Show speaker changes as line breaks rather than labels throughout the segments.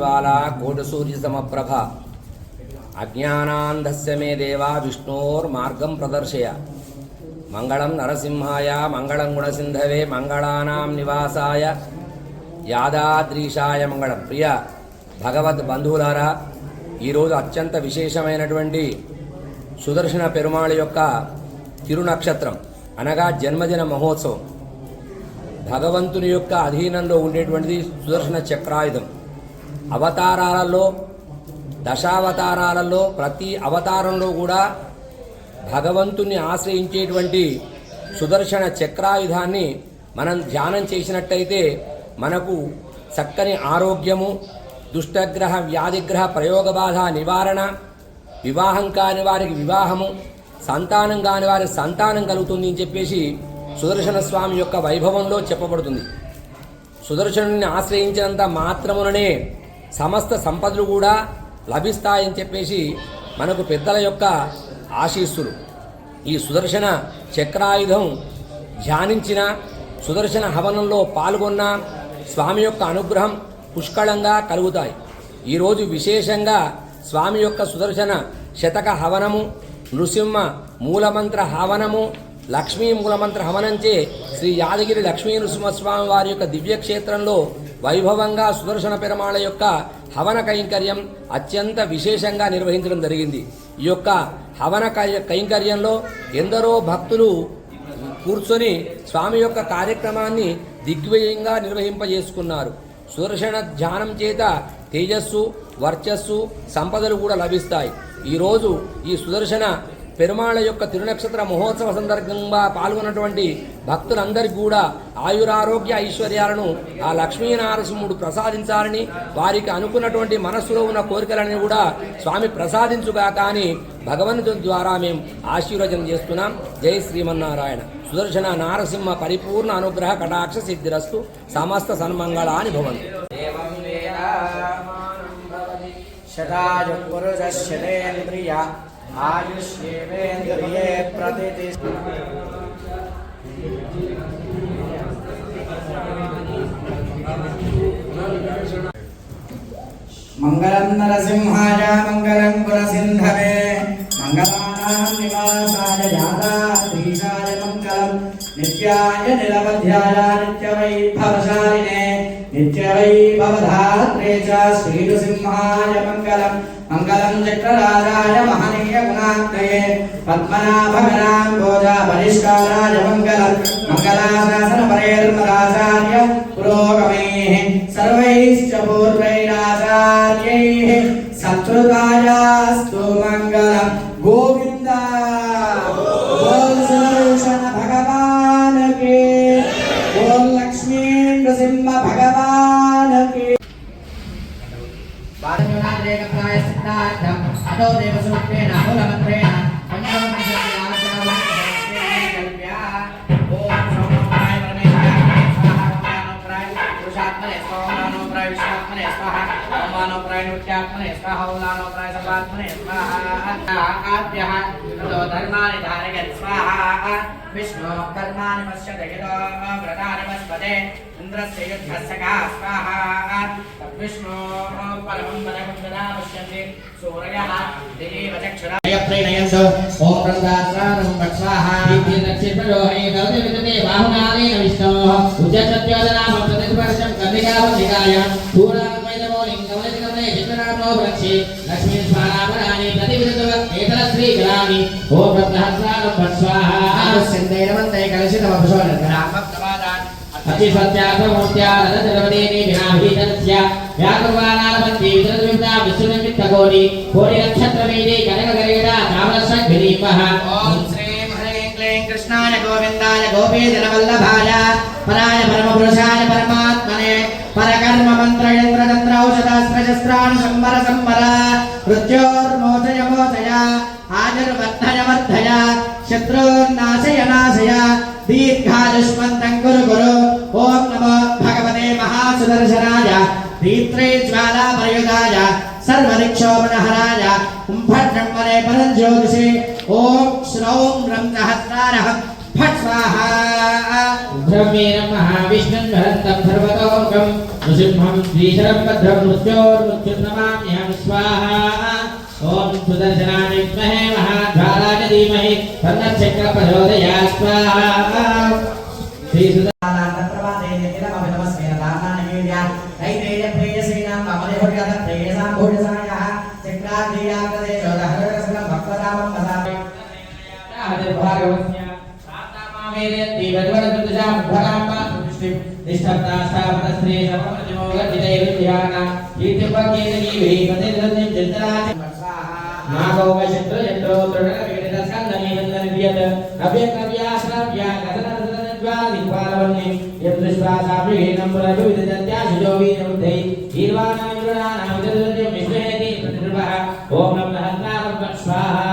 ज्वाला कोटसूर्यसमप्रभ अज्ञानान्धस्य मे देवा विष्णोर्मार्गं प्रदर्शय मङ्गलं नरसिंहाय मङ्गलं गुणसिन्धवे मङ्गलानां निवासाय యాదాద్రీషాయ మంగళం ప్రియ భగవద్ బంధువులారా ఈరోజు అత్యంత విశేషమైనటువంటి సుదర్శన పెరుమాళ యొక్క తిరునక్షత్రం అనగా జన్మదిన మహోత్సవం భగవంతుని యొక్క అధీనంలో ఉండేటువంటిది సుదర్శన చక్రాయుధం అవతారాలలో దశావతారాలలో ప్రతి అవతారంలో కూడా భగవంతుని ఆశ్రయించేటువంటి సుదర్శన చక్రాయుధాన్ని మనం ధ్యానం చేసినట్టయితే మనకు చక్కని ఆరోగ్యము దుష్టగ్రహ వ్యాధిగ్రహ ప్రయోగబాధ నివారణ వివాహం కాని వారికి వివాహము సంతానం కాని వారికి సంతానం కలుగుతుంది అని చెప్పేసి సుదర్శన స్వామి యొక్క వైభవంలో చెప్పబడుతుంది. సుదర్శనుని ఆశ్రయించినంత మాత్రముననే సమస్త సంపదలు కూడా లభిస్తాయని చెప్పేసి మనకు పెద్దల యొక్క ఆశీస్సులు. ఈ సుదర్శన చక్రాయుధం ధ్యానించిన సుదర్శన హవనంలో పాల్గొన్న స్వామి యొక్క అనుగ్రహం పుష్కళంగా కలుగుతాయి. ఈరోజు విశేషంగా స్వామి యొక్క సుదర్శన శతక హవనము నృసింహ మూలమంత్ర హవనము లక్ష్మీ మూలమంత్ర హవనంచే శ్రీ యాదగిరి లక్ష్మీ నృసింహస్వామి వారి యొక్క దివ్యక్షేత్రంలో వైభవంగా సుదర్శన పెరమాళ యొక్క హవన కైంకర్యం అత్యంత విశేషంగా నిర్వహించడం జరిగింది. ఈ యొక్క హవన కై- కైంకర్యంలో ఎందరో భక్తులు కూర్చొని స్వామి యొక్క కార్యక్రమాన్ని దిగ్విజయంగా నిర్వహింపజేసుకున్నారు. సుదర్శన ధ్యానం చేత తేజస్సు వర్చస్సు సంపదలు కూడా లభిస్తాయి. ఈరోజు ఈ సుదర్శన పెరుమాళ యొక్క తిరునక్షత్ర మహోత్సవ సందర్భంగా పాల్గొన్నటువంటి భక్తులందరికీ కూడా ఆయురారోగ్య ఐశ్వర్యాలను ఆ లక్ష్మీనారసింహుడు ప్రసాదించాలని వారికి అనుకున్నటువంటి మనస్సులో ఉన్న కోరికలని కూడా స్వామి ప్రసాదించుగా కానీ భగవంతు ద్వారా మేము ఆశీర్వచనం చేస్తున్నాం. జై శ్రీమన్నారాయణ. సుదర్శన నారసింహ పరిపూర్ణ అనుగ్రహ కటాక్ష సిద్ధిరస్తు సమస్త సన్మంగళాని భవంతు.
శతాయుపురుష आयुष्येवेन्द्रिये प्रतिति मङ्गलं नरसिंहाय मङ्गलं गुणसिन्धवे मङ्गलानां निवासाय जाताधीशाय मङ्गलं नित्याय निरवध्याय नित्यवैभवशालिने नित्यवैभवधात्रे च श्रीनृसिंहाय मङ्गलं मङ्गलं चक्रराजाय महनीय गुणान्तये पद्मनाभगणाम्बोजा परिष्काराय मङ्गलम् मङ्गलाशासनपरेर्मदाचार्य पुरोगमैः सर्वैश्च पूर्वैराचार्यैः सत्कृतायास्तु मङ्गलम् गोविन्द అదో దేవసూత్రేణ మూలమంత్రేణ పంచమంత్రేణ. యుత్యాత్మనే స్వాహౌలాలోపరాయ సర్వాత్మనే స్వాహాభ్యః తో ధర్మాని ధారయత్ స్వాహ విష్ణో కర్మాణి పశ్యత యదో వ్రతాని పశ్యతే ఇంద్రస్య యుద్ధస్య కా స్వాహ విష్ణో పరమం वृक्षे लक्ष्मी स्थानापराणि प्रतिविदतव एतन श्री जलानि ओ प्रत्याहस्रानं भस्वाहा सिन्दैरवन्ते
कलशितमपशोनग्रामप्तवादान् अतिसत्यासमूर्त्यारदजलवदेने विनाभीतस्य व्याकुर्वाणालपन्ति विदतविम्ना विश्वनिमित्तकोरि कोटिनक्षत्रवेदे कनकगरेडा तामसङ्घिरीपः
ॐ श्रीं ह्रीं क्लीं कृष्णाय गोविन्दाय गोपीजनवल्लभाय पराय परमपुरुषाय परमात्मने औषधास्त्रशस्त्रान् संवर संवर मृत्योर्मोचय मोचय आयुर्वर्धय वर्धय शत्रून्नाशय नाशय दीर्घायुष्मन्तं कुरु कुरु ॐ नमो भगवते महासुदर्शनाय दीप्त्रे ज्वालापरयुगाय सर्वदिक्षोपनहराय कुम्भब्रह्मणे परञ्ज्योतिषे, ॐ श्रौं रं फट् स्वाहा।
ब्रह्मेण महाविष्णुं हरन्तं सर्वतोमुखम् నృసింహం శ్రీశరం భద్రం మృత్యోర్మృత్యుర్నమామ్యహం స్వాహా ఓం సుదర్శనాయ విద్మహే మహాజ్వాలాయ ధీమహి తన్నచక్ర ప్రచోదయా స్వాహా శ్రీ సుద భాగవస్య సాతామావేదయతి వజ్వరదుజాం భరాంబా సృష్టిం నిష్టప్తా స్థాపన శ్రీ సమమతిమోగతిదైరుధ్యాన కీర్తిపకేతనీ వేపతిదృతిం చింతనాచ నాగోవ శత్రు యత్రో తృణక విగడిత స్కందని వందనియత్ అభ్యకవ్యాశ్రవ్యా కథనజ్వాదిపాలవన్ని యదృశ్వాసాభిహీనం పురజు విదత్యాశుజో వీరముద్ధై ఈర్వాణాయురుణానాం విదృత్యం విశ్వేతి ప్రతిర్వః ఓం నమః హస్తారం స్వాహా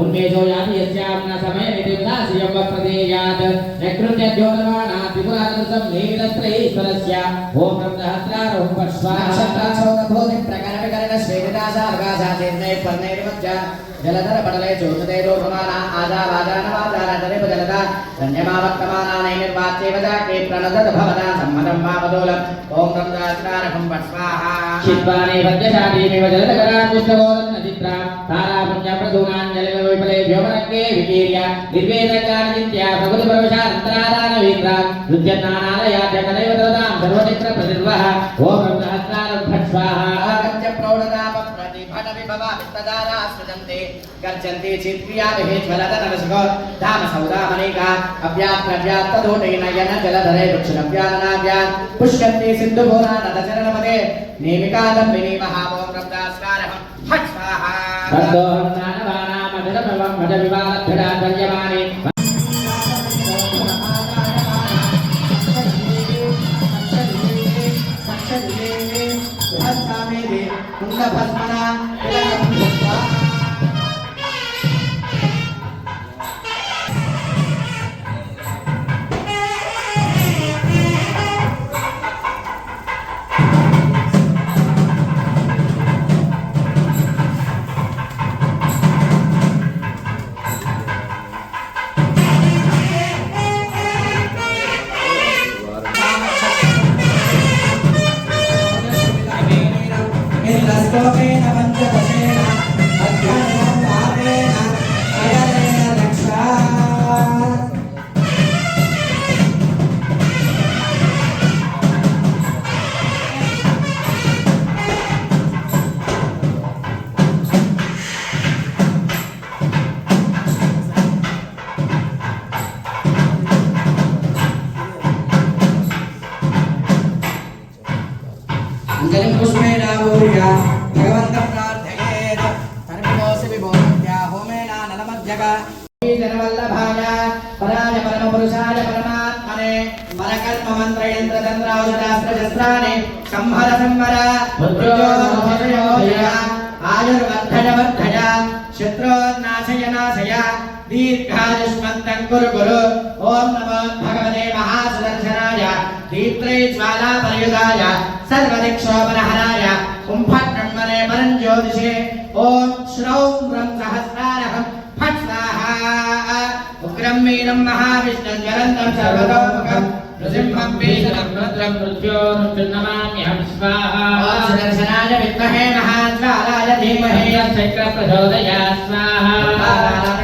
ఉన్మేషో యాతి యస్యామ్న సమయ నితిం దాస్యం వక్రదేయాత్
జలధర పటలే చోదతేరో ప్రమాణ ఆదా వాదాన వాదాన వాదానవాదారాధరేప జలత ధన్యమావర్తమానానైర్వాచ్యేవ జాగ్రే ప్రణదత భవదా సమ్మతం వామదోలం ఓం రంగాస్కారహం
వస్వాహ శిల్పానే పద్యశాదీమేవ జలతకరాకుష్టగోరం నచిత్రా తారాపుణ్యప్రసూనాంజలిన విఫలే వ్యోమరంగే వికీర్య నిర్వేదకారజిత్య భగవతి పరవశానంతరాధాన వీత్రా నృత్యన్నానాలయాద్య కలైవ సర్వచిత్ర ప్రతిర్వః ఓం
రంగాస్కారం భట్ ప్రతిభట విభవ విత్తదానా సృజంతే గర్జంతే చిత్క్రియాభిః జ్వలద నరసికో ధామ సౌదామనేక అవ్యాప్త అవ్యాప్త దోటే నయన జలధరే వృక్షణవ్యానావ్యా పుష్యంతే సింధు భూనా నదచరణపదే నేమికాదం una palmada. అంజలిం పుష్పేణ భూయ భగవంత ప్రార్థయేత్ సర్వదోష విభోత్య హోమేన నలమధ్యగ. జనవల్లభాయ పరాయ పరమ పురుషాయ పరమాత్మనే. పరకర్మ మంత్ర యంత్ర తంత్రాౌషధాస్త్ర శస్త్రాన్ని సంహర సంహర మృత్యోర్మోచయోజయ ఆయుర్వర్ధయ వర్ధయ నాశయ దీర్ఘాయుష్మంతం కురు గురు ఓం నమో భగవతే మహాసుదర్శనాయ. దీప్త్రే జ్వాలా सर्वदिक्षोपरहराय कुम्भकण्मने परं ज्योतिषे ॐ श्रौं ग्रं सहस्रारहं फट् स्वाहा उग्रं मीनं महाविष्णुं ज्वलन्तं सर्वतोमुखं नृसिंहं पीतनं
रुद्रं मृत्योर्मृत्युर्नमाम्यहं स्वाहा
दर्शनाय विद्महे महाज्वालाय धीमहे
चक्रप्रचोदया स्वाहा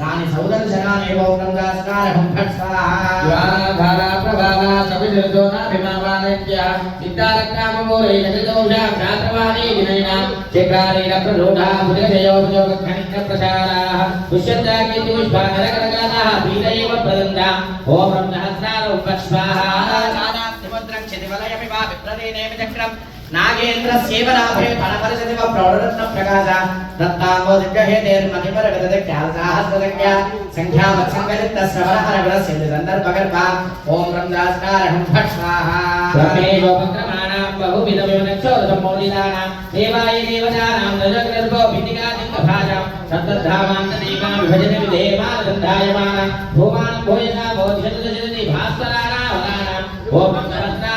రాణి సౌదర్శనానేవో గంగాస్కారహం ఫట్ స్వాహా
ధారా
चक्रम नागेन्द्र सेवनाभे फणपरिषदि वा प्रौढरत्न प्रकाश दत्ताङ्गो दिग्गहे निर्मतिपर विदते ख्यालसाहस्रज्ञ संख्या वत्सङ्गलित श्रवणहर विरस्य
सन्दर्भगर्भ ओम रंदास्कारहं भक्षाः समेव वक्रमाणां बहुविधमेव नक्षोदमोदिदानां देवाय देवतानां नजगर्भो भिन्निकादिकभाजां सप्तधामान्तदीपां विभजति विधेयमानन्दायमानं भूमानं भोजना भोजनजजति भास्कराणां
वलानां ओम रत्ना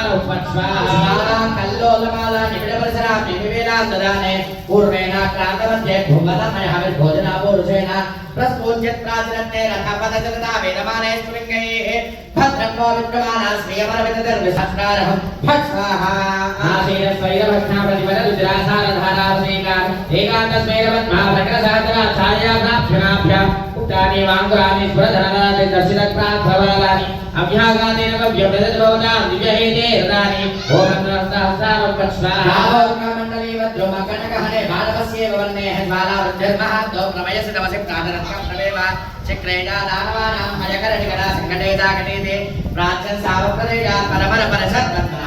వివేలాంతదానే పూర్వేణ క్రాంతమధ్యే భూమదమయ హవిర్భోజన పూరుషేణ ప్రస్ఫూర్యత్రాజరత్తే రథపదజలదా వేదమానే స్ఫులింగైః భద్రం వో విద్యమానా శ్రీయమర విదర్విసహస్రారహం ఫట్ స్వాహా
ఆశీర స్వైరభక్షణ ప్రతిపద రుద్రాసార ధారావసేకార్ ఏకాంతస్మైరవత్మా ప్రకటసాధన ఛాయాభ్యాభ్యనాభ్యాం ఉక్తాని అభ్యాగాదేన వ్యభ్యదభవనాం దివ్యహేతే హృదాని ఓం సహస్రారం పశ్వాహ
రామోర్గమండలీ వద్రుమ కనకహనే వన్నే జ్వాలా ప్రమయసి ప్రాణరత్నం ప్రవేవ దానవానాం సంఘటేదా కటేతే పరమర పరసత్